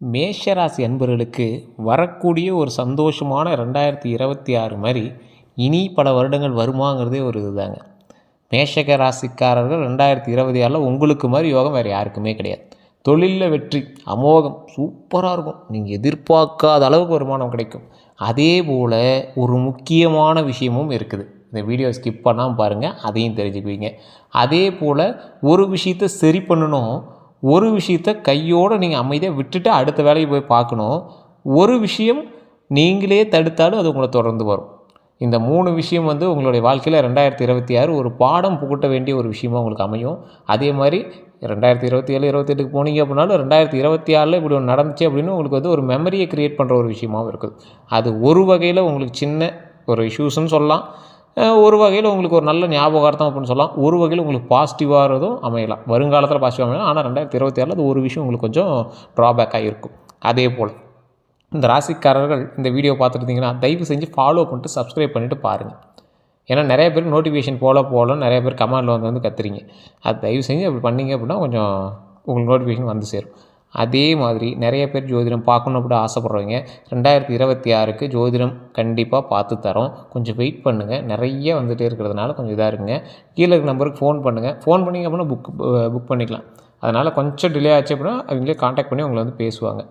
மேஷராசி அன்பர்களுக்கு வரக்கூடிய ஒரு சந்தோஷமான ரெண்டாயிரத்தி இருபத்தி ஆறு மாதிரி இனி பல வருடங்கள் வருமாங்கிறதே ஒரு இதுதாங்க. மேஷக ராசிக்காரர்கள் ரெண்டாயிரத்தி இருபத்தி ஆறில் உங்களுக்கு மாதிரி யோகம் வேறு யாருக்குமே கிடையாது. தொழிலில் வெற்றி அமோகம் சூப்பராக இருக்கும். நீங்கள் எதிர்பார்க்காத அளவுக்கு வருமானம் கிடைக்கும். அதே போல் ஒரு முக்கியமான விஷயமும் இருக்குது. இந்த வீடியோ ஸ்கிப் பண்ணாமல் பாருங்கள் அதையும் தெரிஞ்சுக்குவீங்க. அதே போல் ஒரு விஷயத்தை சரி பண்ணணும் ஒரு விஷயத்தை கையோடு நீங்கள் அமைதியாக விட்டுட்டு அடுத்த வேலையை போய் பார்க்கணும். ஒரு விஷயம் நீங்களே தடுத்தாலும் அது உங்களை தொடர்ந்து வரும். இந்த மூணு விஷயம் வந்து உங்களுடைய வாழ்க்கையில் ரெண்டாயிரத்தி இருபத்தி ஆறு ஒரு பாடம் புகட்ட வேண்டிய ஒரு விஷயமாக உங்களுக்கு அமையும். அதே மாதிரி ரெண்டாயிரத்தி இருபத்தி ஏழு இருபத்தெட்டுக்கு போனீங்க அப்படின்னாலும் ரெண்டாயிரத்தி இருபத்தி ஆறில் இப்படி ஒன்று நடந்துச்சு அப்படின்னு உங்களுக்கு வந்து ஒரு மெமரியை க்ரியேட் பண்ணுற ஒரு விஷயமாகவும் இருக்குது. அது ஒரு வகையில் உங்களுக்கு சின்ன ஒரு இஷ்யூஸ்ன்னு சொல்லலாம். ஒரு வகையில் உங்களுக்கு ஒரு நல்ல ஞாபகார்த்தம் அப்படின்னு சொல்லலாம். ஒரு வகையில் உங்களுக்கு பாசிட்டிவாகிறதும் அமையலாம். வருங்காலத்தில் பாசிட்டிவ் அமையலாம். ஆனால் ரெண்டாயிரத்தி இருபத்தி ஆறில் அது ஒரு விஷயம் உங்களுக்கு கொஞ்சம் ட்ராபேக்காக இருக்கும். அதே போல் இந்த ராசிக்காரர்கள் இந்த வீடியோ பார்த்துருந்தீங்கன்னா தயவு செஞ்சு ஃபாலோ பண்ணிட்டு சப்ஸ்கிரைப் பண்ணிவிட்டு பாருங்கள் ஏன்னா நிறைய பேர் நோட்டிஃபிகேஷன் போல போகலன்னு நிறைய பேர் கமெண்டில் வந்து வந்து கத்துறீங்க. அது தயவு செஞ்சு அப்படி பண்ணீங்க அப்படின்னா கொஞ்சம் உங்களுக்கு நோட்டிஃபிகேஷன் வந்து சேரும். அதே மாதிரி நிறைய பேர் ஜோதிடம் பார்க்கணும் அப்படி ஆசைப்பட்றவங்க ரெண்டாயிரத்தி இருபத்தி ஆறுக்கு ஜோதிடம் கண்டிப்பாக பார்த்து தரோம். கொஞ்சம் வெயிட் பண்ணுங்கள் நிறைய வந்துகிட்டே இருக்கிறதுனால கொஞ்சம் இதாக இருக்குங்க கீழே இருக்கிற நம்பருக்கு ஃபோன் பண்ணுங்கள் ஃபோன் பண்ணிங்க அப்படின்னா புக் புக் பண்ணிக்கலாம். அதனால் கொஞ்சம் டிலே ஆச்சு அப்படின்னா அவங்களே காண்டாக்ட் பண்ணி உங்களை வந்து பேசுவாங்க.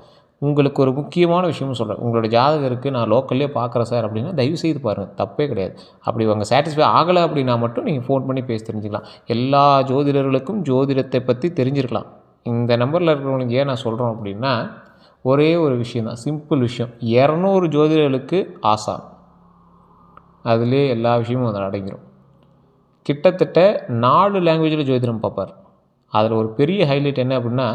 உங்களுக்கு ஒரு முக்கியமான விஷயமும் சொல்கிறேன் உங்களோட ஜாதகருக்கு நான் லோக்கல்லே பார்க்குறேன் சார் அப்படின்னா தயவு செய்து பாருங்கள் தப்பே கிடையாது. அப்படி அவங்க சாட்டிஸ்ஃபை ஆகலை அப்படின்னா மட்டும் நீங்கள் ஃபோன் பண்ணி பேசி தெரிஞ்சுக்கலாம். எல்லா ஜோதிடர்களுக்கும் ஜோதிடத்தை பற்றி தெரிஞ்சிருக்கலாம். இந்த நம்பரில் இருக்கிறவங்களுக்கு ஏன் நான் சொல்கிறோம் அப்படின்னா ஒரே ஒரு விஷயந்தான் சிம்பிள் விஷயம். இரநூறு ஜோதிடர்களுக்கு ஆசான் அதிலே எல்லா விஷயமும் அதில் அடங்கிடும் கிட்டத்தட்ட நாலு லாங்குவேஜில் ஜோதிடம் பார்ப்பார். அதில் ஒரு பெரிய ஹைலைட் என்ன அப்படின்னா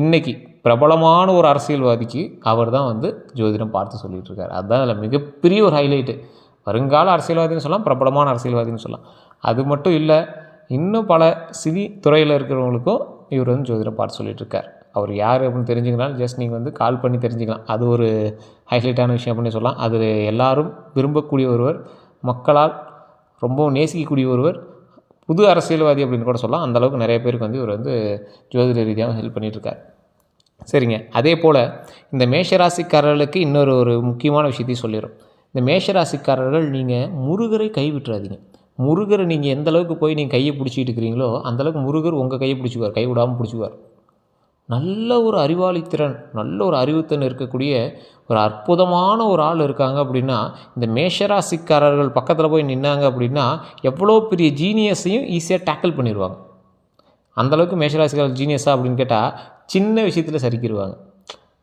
இன்றைக்கி பிரபலமான ஒரு அரசியல்வாதிக்கு அவர் தான் வந்து ஜோதிடம் பார்த்து சொல்லிகிட்டு இருக்காரு. அதுதான் அதில் மிகப்பெரிய ஒரு ஹைலைட்டு வருங்கால அரசியல்வாதின்னு சொல்லலாம் பிரபலமான அரசியல்வாதின்னு சொல்லலாம். அது மட்டும் இல்லை இன்னும் பல சிதி துறையில் இருக்கிறவங்களுக்கும் இவர் வந்து ஜோதிடம் பார்த்து சொல்லிட்டு இருக்கார் அவர் யார் அப்படின்னு தெரிஞ்சுக்கனாலும் ஜஸ்ட் நீங்கள் வந்து கால் பண்ணி தெரிஞ்சுக்கலாம். அது ஒரு ஹைலைட்டான விஷயம் அப்படின்னு சொல்லலாம். அது எல்லாரும் விரும்பக்கூடிய ஒருவர் மக்களால் ரொம்பவும் நேசிக்கக்கூடிய ஒருவர் புது அரசியல்வாதி அப்படின்னு கூட சொல்லலாம். அந்த அளவுக்கு நிறைய பேருக்கு வந்து இவர் வந்து ஜோதிட ரீதியாக ஹெல்ப் பண்ணிகிட்ருக்கார் சரிங்க. அதே போல் இந்த மேஷராசிக்காரர்களுக்கு இன்னொரு ஒரு முக்கியமான விஷயத்தையும் சொல்லிடும் இந்த மேஷராசிக்காரர்கள் நீங்கள் முருகரை கைவிட்டுறாதீங்க. முருகரை நீங்கள் எந்த அளவுக்கு போய் நீங்கள் கையை பிடிச்சிட்டு இருக்கிறீங்களோ அந்தளவுக்கு முருகர் உங்கள் கையை பிடிச்சிக்குவார். கை விடாமல் பிடிச்சிக்குவார். நல்ல ஒரு அறிவாளித்திறன் நல்ல ஒரு அறிவுத்திறன் இருக்கக்கூடிய ஒரு அற்புதமான ஒரு ஆள் இருக்காங்க அப்படின்னா இந்த மேஷராசிக்காரர்கள் பக்கத்தில் போய் நின்னாங்க அப்படின்னா எவ்வளோ பெரிய ஜீனியஸையும் ஈஸியாக டேக்கிள் பண்ணிடுவாங்க அந்தளவுக்கு மேஷராசிக்காரர் ஜீனியஸா அப்படின்னு கேட்டால் சின்ன விஷயத்தில் சரிக்கிடுவாங்க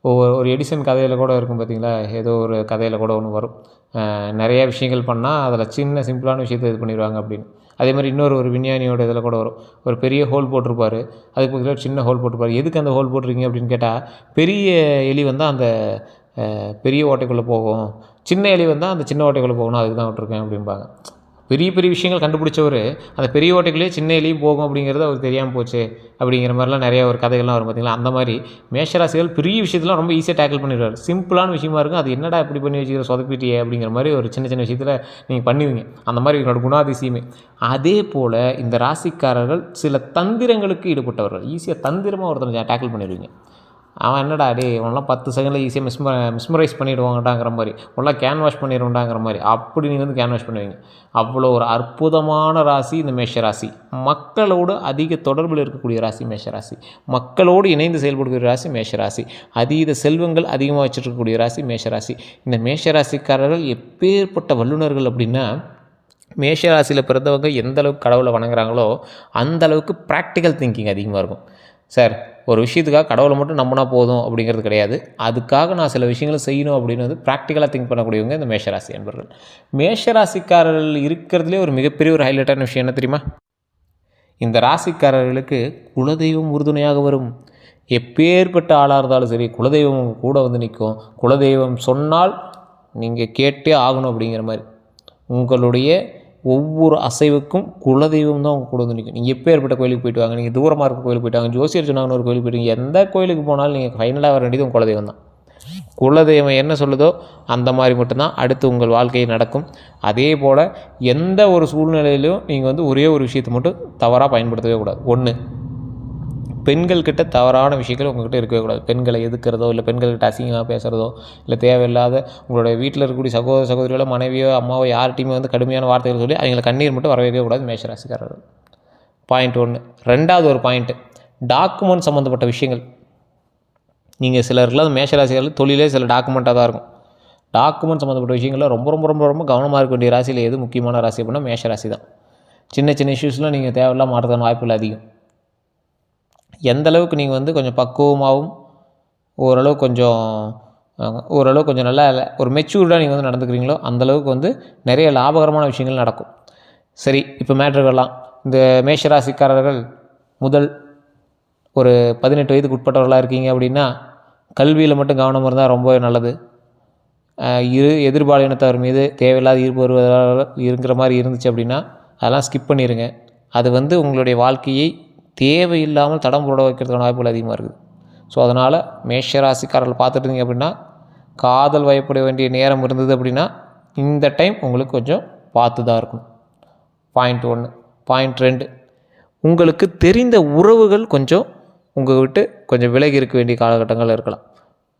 ஒவ்வொரு ஒரு எடிசன் கதையில் கூட இருக்கும் பார்த்தீங்களா ஏதோ ஒரு கதையில் கூட ஒன்று வரும். நிறையா நிறைய விஷயங்கள் பண்ணால் அதில் சின்ன சிம்பிளான விஷயத்தை இது பண்ணிடுவாங்க அப்படின்னு. அதே மாதிரி இன்னொரு ஒரு விஞ்ஞானியோட இதில் கூட வரும். ஒரு பெரிய ஹோல் போட்டிருப்பார். அதுக்கு பக்கத்தில் ஒரு சின்ன ஹோல் போட்டிருப்பார். எதுக்கு அந்த ஹோல் போட்டிருக்கீங்க அப்படின்னு கேட்டால் பெரிய எலி வந்தால் அந்த பெரிய ஓட்டைக்குள்ளே போகும். சின்ன எலி வந்தால் அந்த சின்ன ஓட்டைக்குள்ளே போகணும். அதுக்கு தான் விட்டுருக்கேன் அப்படிம்பாங்க. பெரிய பெரிய விஷயங்கள் கண்டுபிடிச்சவர் அந்த பெரிய ஓட்டைகளே சின்ன எலியும் போகும் அப்படிங்கிறது அவருக்கு தெரியாமல் போச்சு அப்படிங்கிற மாதிரிலாம் நிறைய ஒரு கதைகள்லாம் வரும் பார்த்தீங்களா? அந்த மாதிரி மேஷராசிகள் பெரிய விஷயத்தெலாம் ரொம்ப ஈஸியாக டேக்கிள் பண்ணிடுவார். சிம்பிளான விஷயமா இருக்கும். அது என்னடா இப்படி பண்ணி வச்சுக்கிற சொதப்பிட்டியே அப்படிங்கிற மாதிரி ஒரு சின்ன சின்ன விஷயத்தில் நீங்கள் பண்ணுவீங்க. அந்த மாதிரி இவங்களோட குணாதிசயமே. அதே போல் இந்த ராசிக்காரர்கள் சில தந்திரங்களுக்கு ஈடுபட்டவர்கள். ஈஸியாக தந்திரமாக ஒருத்தனை டேக்கிள் பண்ணிடுவீங்க. அவன் என்னடா டே இவனெல்லாம் பத்து செகண்டில் ஈஸியாக மிஸ்ம மிஸ்மரைஸ் பண்ணிவிடுவாங்கடாங்கிற மாதிரி. உள்ள கேன் வாஷ் பண்ணிடுவோண்டாங்கிற மாதிரி. அப்படி நீங்கள் வந்து கேன் வாஷ் பண்ணுவீங்க. அவ்வளோ ஒரு அற்புதமான ராசி இந்த மேஷ ராசி மக்களோடு அதிக தொடர்பில் இருக்கக்கூடிய ராசி மேஷ ராசி மக்களோடு இணைந்து செயல்படக்கூடிய ராசி மேஷ ராசி அதீத செல்வங்கள் அதிகமாக வச்சுருக்கக்கூடிய ராசி மேஷ ராசி இந்த மேஷ ராசிக்காரர்கள் எப்பேற்பட்ட வல்லுநர்கள் அப்படின்னா மேஷராசியில் பிறந்தவங்க எந்த அளவுக்கு கடவுளை வணங்குறாங்களோ அந்த அளவுக்கு ப்ராக்டிக்கல் திங்கிங் அதிகமாக இருக்கும். சார் ஒரு விஷயத்துக்காக கடவுளை மட்டும் நம்பினா போதும் அப்படிங்கிறது கிடையாது. அதுக்காக நான் சில விஷயங்களை செய்யணும் அப்படின்னு வந்து ப்ராக்டிக்கலாக திங்க் பண்ணக்கூடியவங்க இந்த மேஷராசி அன்பர்கள். மேஷராசிக்காரர்கள் இருக்கிறதுலே ஒரு மிகப்பெரிய ஒரு ஹைலைட்டான விஷயம் என்ன தெரியுமா? இந்த ராசிக்காரர்களுக்கு குலதெய்வம் உறுதுணையாக வரும். எப்பேற்பட்ட ஆளாக இருந்தாலும் சரி குலதெய்வம் கூட வந்து நிற்கும் குலதெய்வம் சொன்னால் நீங்கள் கேட்டே ஆகணும் அப்படிங்கிற மாதிரி. உங்களுடைய ஒவ்வொரு அசைவுக்கும் குலதெய்வம் தான் உங்கள் கூட வந்து நிற்கும் நீங்கள் எப்பேற்பட்ட கோயிலுக்கு போயிட்டு வாங்க? நீங்கள் தூரமாக இருக்க கோயிலுக்கு போயிட்டு வாங்க. ஜோசியர் சொன்னாங்கன்னு ஒரு கோயிலுக்கு போயிட்டு எந்த கோயிலுக்கு போனாலும் நீங்கள் ஃபைனலாக வர வேண்டியது உங்கள் குலதெய்வம் தான். குலதெய்வம் என்ன சொல்லுதோ அந்த மாதிரி மட்டும்தான் அடுத்து உங்கள் வாழ்க்கை நடக்கும். அதே போல் எந்த ஒரு சூழ்நிலையிலும் நீங்கள் வந்து ஒரே ஒரு விஷயத்தை மட்டும் தவறாக பயன்படுத்தவே கூடாது. ஒன்று பெண்கள்கிட்ட தவறான விஷயங்கள் உங்கள்கிட்ட இருக்கவே கூடாது. பெண்களை எதுக்கிறதோ இல்லை பெண்கள்கிட்ட அசிங்கமாக பேசுகிறதோ இல்லை தேவையில்லாத உங்களுடைய வீட்டில் இருக்கக்கூடிய சகோதர சகோதரிகளோ மனைவியோ அம்மாவோ யார்கிட்டையுமே வந்து கடுமையான வார்த்தைகள் சொல்லி அவங்களை கண்ணீர் மட்டும் வரவே கூடாது மேஷராசிக்காரர்கள். பாயிண்ட் ஒன்று ரெண்டாவது ஒரு பாயிண்ட்டு டாக்குமெண்ட் சம்மந்தப்பட்ட விஷயங்கள். நீங்கள் சிலருக்குலாம் மேஷராசிகள் தொழிலே சில டாக்குமெண்ட்டாக தான் இருக்கும். டாக்குமெண்ட் சம்மந்தப்பட்ட விஷயங்களில் ரொம்ப ரொம்ப ரொம்ப ரொம்ப கவனமாக இருக்க வேண்டிய ராசியில் எது முக்கியமான ராசி அப்படின்னா மேஷராசி தான். சின்ன சின்ன இஷ்யூஸ்லாம் நீங்கள் தேவையில்லாம மாறதுக்கான வாய்ப்புகள் அதிகம். எந்த அளவுக்கு நீங்கள் வந்து கொஞ்சம் பக்குவமாகவும் ஓரளவு கொஞ்சம் ஓரளவு கொஞ்சம் நல்லா ஒரு மெச்சூர்டாக நீங்கள் வந்து நடந்துக்கிறீங்களோ அந்தளவுக்கு வந்து நிறைய லாபகரமான விஷயங்கள் நடக்கும். சரி இப்போ மேட்ருக்கெல்லாம் இந்த மேஷராசிக்காரர்கள் முதல் ஒரு பதினெட்டு வயதுக்கு உட்பட்டவர்களாக இருக்கீங்க அப்படின்னா கல்வியில் மட்டும் கவனம் இருந்தால் ரொம்ப நல்லது. இரு எதிர்பாலினத்தவர் மீது தேவையில்லாத ஈர்ப்பு வருவதால் இருக்கிற மாதிரி இருந்துச்சு அப்படின்னா அதெல்லாம் ஸ்கிப் பண்ணிடுங்க அது வந்து உங்களுடைய வாழ்க்கையை தேவையில்லாமல் தடம் போட வைக்கிறதுக்கான வாய்ப்புகள் அதிகமாக இருக்குது. ஸோ அதனால் மேஷராசிக்காரர்கள் பார்த்துட்டு இருந்தீங்க அப்படின்னா காதல் வயப்பட வேண்டிய நேரம் இருந்தது அப்படின்னா இந்த டைம் உங்களுக்கு கொஞ்சம் பார்த்து தான் இருக்கணும். பாயிண்ட் ஒன்று பாயிண்ட் ரெண்டு உங்களுக்கு தெரிந்த உறவுகள் கொஞ்சம் உங்கள் விட்டு கொஞ்சம் விலகி இருக்க வேண்டிய காலகட்டங்கள் இருக்கலாம்.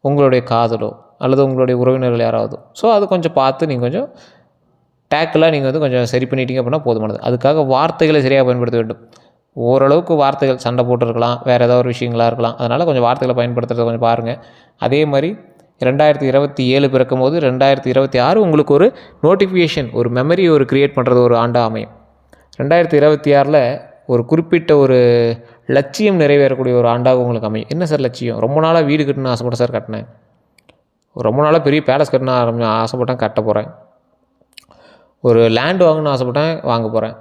உங்களுடைய காதலோ அல்லது உங்களுடைய உறவினர்கள் யாராவது. ஸோ அது கொஞ்சம் பார்த்து நீங்கள் கொஞ்சம் டேக்கெல்லாம் நீங்கள் வந்து கொஞ்சம் சரி பண்ணிட்டீங்க அப்படின்னா போதுமானது. அதுக்காக வார்த்தைகளை சரியாக பயன்படுத்த வேண்டும். ஓரளவுக்கு வார்த்தைகள் சண்டை போட்டிருக்கலாம் வேறு ஏதோ ஒரு விஷயங்களாக இருக்கலாம். அதனால் கொஞ்சம் வார்த்தைகளை பயன்படுத்துறதை கொஞ்சம் பாருங்கள் அதே மாதிரி ரெண்டாயிரத்தி இருபத்தி ஏழு பிறக்கும் போது ரெண்டாயிரத்தி இருபத்தி ஆறு உங்களுக்கு ஒரு நோட்டிஃபிகேஷன் ஒரு மெமரி ஒரு க்ரியேட் பண்ணுறது ஒரு ஆண்டாக அமையும். ரெண்டாயிரத்தி இருபத்தி ஆறில் ஒரு குறிப்பிட்ட ஒரு லட்சியம் நிறைவேறக்கூடிய ஒரு ஆண்டாக உங்களுக்கு அமையும். என்ன சார் லட்சியம்? ரொம்ப நாளாக வீடு கட்டணும்னு ஆசைப்பட்ட சார் கட்டினேன். ரொம்ப நாளாக பெரிய பேலஸ் கட்டணும் ஆரம்பி ஆசைப்பட்டேன் கட்ட போகிறேன் ஒரு லேண்ட் வாங்கணும்னு ஆசைப்பட்டேன் வாங்க போகிறேன்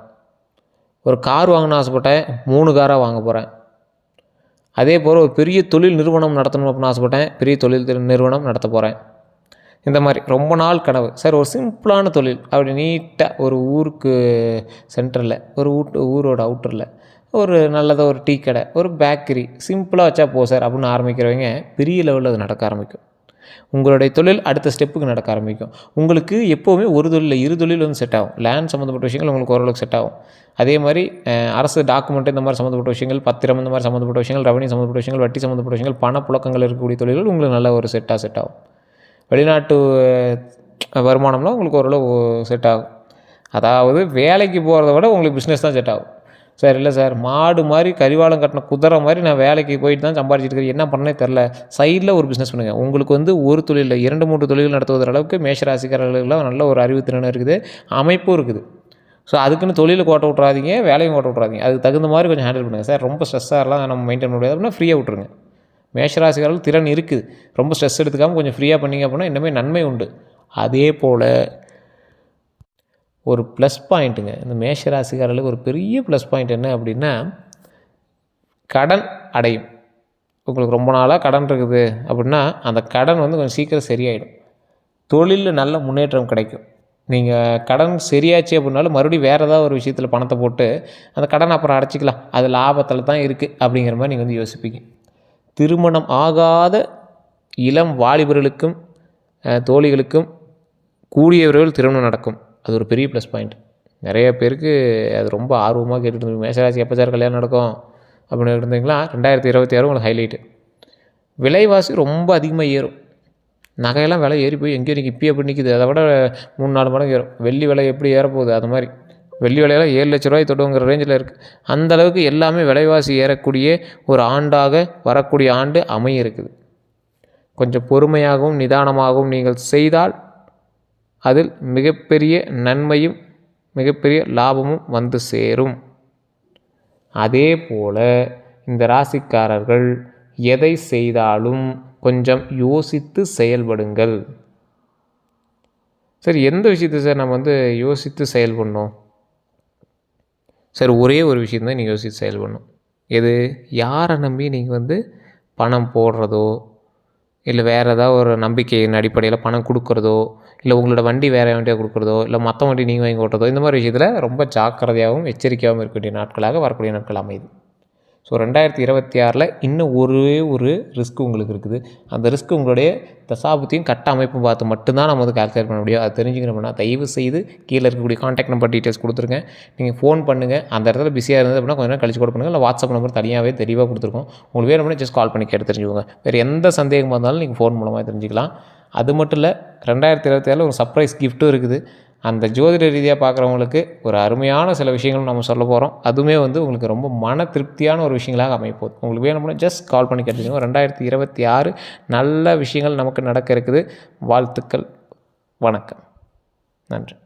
ஒரு கார் வாங்கணும்னு ஆசைப்பட்டேன் மூணு காராக வாங்க போகிறேன் அதே போல் ஒரு பெரிய தொழில் நிறுவனம் நடத்தணும் அப்படின்னு ஆசைப்பட்டேன் பெரிய தொழில் நிறுவனம் நடத்த போகிறேன் இந்த மாதிரி ரொம்ப நாள் கனவு. சார் ஒரு சிம்பிளான தொழில். அப்படி நீட்டாக ஒரு ஊருக்கு சென்டரில் ஒரு ஊட்டு ஊரோட அவுட்டரில் ஒரு நல்லதாக ஒரு டீ கடை ஒரு பேக்கரி சிம்பிளாக வச்சா போ சார் அப்படின்னு ஆரம்பிக்கிறவங்க பெரிய லெவலில் அது நடக்க ஆரம்பிக்கும். உங்களுடைய தொழில் அடுத்த ஸ்டெப்புக்கு நடக்க ஆரம்பிக்கும். உங்களுக்கு எப்போவுமே ஒரு தொழில் இரு தொழில் வந்து செட் ஆகும். லேண்ட் சம்மந்தப்பட்ட விஷயங்கள் உங்களுக்கு ஓரளவுக்கு செட் ஆகும். அதே மாதிரி அரசு டாக்குமெண்ட் இந்த மாதிரி சம்மந்தப்பட்ட விஷயங்கள் பத்திரம் இந்த மாதிரி சம்மந்தப்பட்ட விஷயங்கள் ரெவன்யூ சம்மந்தப்பட்ட விஷயங்கள் வட்டி சம்மந்தப்பட்ட விஷயங்கள் பணப்புழக்கங்கள் இருக்கக்கூடிய தொழில்கள் உங்களுக்கு நல்ல ஒரு செட்டாக செட் ஆகும். வெளிநாட்டு வருமானம்லாம் உங்களுக்கு ஓரளவு செட் ஆகும். அதாவது வேலைக்கு போகிறத விட உங்களுக்கு பிஸ்னஸ் தான் செட் ஆகும். சார் இல்லை சார். மாடு மாதிரி கரிவாளம் கட்டின குதிரை மாதிரி நான் வேலைக்கு போயிட்டு தான் சம்பாதிச்சிட்டு இருக்கிறேன் என்ன பண்ணனே தெரில சைடில் ஒரு பிஸ்னஸ் பண்ணுங்கள் உங்களுக்கு வந்து ஒரு தொழிலில் இரண்டு மூன்று தொழில்கள் நடத்துவதற அளவுக்கு மேஷராசிக்காரர்களுக்கெல்லாம் நல்ல ஒரு அறிவுத்திறன் இருக்குது. அமைப்பும் இருக்குது. ஸோ அதுக்குன்னு தொழிலை கோட்டை விட்றாதீங்க வேலையும் கோட்டை விட்றாதீங்க அதுக்கு தகுந்த மாதிரி கொஞ்சம் ஹேண்டில் பண்ணுங்கள் சார் ரொம்ப ஸ்ட்ரெஸ்ஸாகலாம் நம்ம மெயின்டைன் பண்ண முடியாது. அப்படின்னா ஃப்ரீயாக விட்ருங்க மேஷராசிக்காரர்கள் திறன் இருக்குது. ரொம்ப ஸ்ட்ரெஸ் எடுத்துக்காமல் கொஞ்சம் ஃப்ரீயாக பண்ணிங்க அப்படின்னா இன்னமே நன்மை உண்டு. அதே போல் ஒரு ப்ளஸ் பாயிண்ட்டுங்க இந்த மேஷ ராசிக்காரர்களுக்கு ஒரு பெரிய ப்ளஸ் பாயிண்ட் என்ன அப்படின்னா கடன் அடையும். உங்களுக்கு ரொம்ப நாளாக கடன் இருக்குது அப்படின்னா அந்த கடன் வந்து கொஞ்சம் சீக்கிரம் சரியாயிடும். தொழிலில் நல்ல முன்னேற்றம் கிடைக்கும். நீங்கள் கடன் சரியாச்சு அப்படின்னாலும் மறுபடியும் வேறு ஏதாவது ஒரு விஷயத்தில் பணத்தை போட்டு அந்த கடன் அப்புறம் அடைச்சிக்கலாம். அது லாபத்தில் தான் இருக்குது அப்படிங்கிற மாதிரி நீங்கள் வந்து யோசிப்பீங்க. திருமணம் ஆகாத இளம் வாலிபர்களுக்கும் தோழிகளுக்கும் கூடிய விரைவில் திருமணம் நடக்கும். அது ஒரு பெரிய ப்ளஸ் பாயிண்ட் நிறைய பேருக்கு அது ரொம்ப ஆர்வமாக கேட்டுட்டு இருந்தீங்க எப்போ சார் கல்யாணம் நடக்கும்? அப்படின்னு இருந்தீங்களா? ரெண்டாயிரத்தி இருபத்தி ஆறு உங்களுக்கு ஹைலைட்டு விலைவாசி ரொம்ப அதிகமாக ஏறும். நகையெல்லாம் விலை ஏறி போய் எங்கேயோ நிற்கி இப்பயே அப்படி நிற்கிது அதை விட மூணு நாலு மடங்கு ஏறும். வெள்ளி விலை எப்படி ஏறப்போகுது அது மாதிரி. வெள்ளி விலையெல்லாம் ஏழு லட்ச ரூபாய் தொடுங்கிற ரேஞ்சில் இருக்குது அந்தளவுக்கு எல்லாமே விலைவாசி ஏறக்கூடிய ஒரு ஆண்டாக வரக்கூடிய ஆண்டு அமைய இருக்குது. கொஞ்சம் பொறுமையாகவும் நிதானமாகவும் நீங்கள் செய்தால் அதில் மிகப்பெரிய நன்மையும் மிகப்பெரிய லாபமும் வந்து சேரும். அதே போல் இந்த ராசிக்காரர்கள் எதை செய்தாலும் கொஞ்சம் யோசித்து செயல்படுங்கள். சரி எந்த விஷயத்தை சார் நம்ம வந்து யோசித்து செயல்படணும்? சார் ஒரே ஒரு விஷயந்தான் நீங்கள் யோசித்து செயல்படணும். எது? யாரை நம்பி நீங்கள் வந்து பணம் போடுறதோ இல்லை வேறு ஏதாவது ஒரு நம்பிக்கையின் அடிப்படையில் பணம் கொடுக்குறதோ இல்லை உங்களோட வண்டி வேறு வண்டியாக கொடுக்குறதோ இல்லை மற்ற வண்டி நீங்கள் வாங்கி ஓட்டுறதோ இந்த மாதிரி விஷயத்தில் ரொம்ப ஜாக்கிரதையாகவும் எச்சரிக்கையாகவும் இருக்க வேண்டிய நாட்களாக வரக்கூடிய நாட்கள் அமையுது. ஸோ ரெண்டாயிரத்தி இருபத்தி ஆறில் இன்னும் ஒரே ஒரு ரிஸ்க் உங்களுக்கு இருக்குது. அந்த ரிஸ்க் உங்களுடைய தசாபுத்தியும் கட்ட அமைப்பும் பார்த்து மட்டும்தான் நம்ம வந்து கால்குலேட் பண்ண முடியும். அது தெரிஞ்சுக்கணும்னா தயவு செய்து கீழே இருக்கக்கூடிய காண்டாக்ட் நம்பர் டீட்டெயில்ஸ் கொடுத்துருங்க. நீங்கள் ஃபோன் பண்ணுங்கள் அந்த இடத்துல பிஸியாக இருந்தது அப்படின்னா கொஞ்சம் நேரம் கழிச்சு கூட பண்ணுங்கள் இல்லை வாட்ஸ்அப் நம்பர் தனியாகவே தெளிவாக கொடுத்துருக்கோம். உங்களுக்கு வேணும்னா ஜஸ்ட் கால் பண்ணி கேட்டு தெரிஞ்சுக்கோங்க. வேறு எந்த சந்தேகமாக இருந்தாலும் நீங்கள் ஃபோன் மூலமாக தெரிஞ்சுக்கலாம். அது மட்டும் இல்லை ரெண்டாயிரத்தி இருபத்தி ஏழில் ஒரு சர்ப்ரைஸ் கிஃப்ட்டும் இருக்குது. அந்த ஜோதிட ரீதியாக பார்க்குறவங்களுக்கு ஒரு அருமையான சில விஷயங்கள் நம்ம சொல்ல போகிறோம் அதுவுமே வந்து உங்களுக்கு ரொம்ப மன திருப்தியான ஒரு விஷயங்களாக அமைப்போம் உங்களுக்கு வேணும்னா ஜஸ்ட் கால் பண்ணி கேட்டுக்கோங்க. ரெண்டாயிரத்தி இருபத்தி ஆறு நல்ல விஷயங்கள் நமக்கு நடக்க இருக்குது. வாழ்த்துக்கள். வணக்கம். நன்றி.